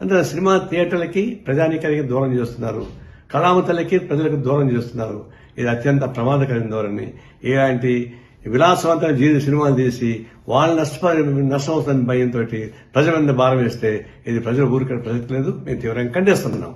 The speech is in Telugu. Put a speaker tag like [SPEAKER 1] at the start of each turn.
[SPEAKER 1] అంటే సినిమా థియేటర్లకి ప్రజానీకానికి దూరం చేస్తున్నారు. కళామతలకి ప్రజలకు దూరం చేస్తున్నారు. ఇది అత్యంత ప్రమాదకరమైన ధోరణి. ఇలాంటి విలాసవంతమైన జీవిత సినిమాలు తీసి వాళ్ళు నష్టపరి నష్టం అవుతుందని భయంతో ప్రజల మీద భారం వేస్తే ఇది ప్రజలు ఊరికే ప్రసక్తి లేదు మేము తీవ్రంగా ఖండిస్తున్నాం.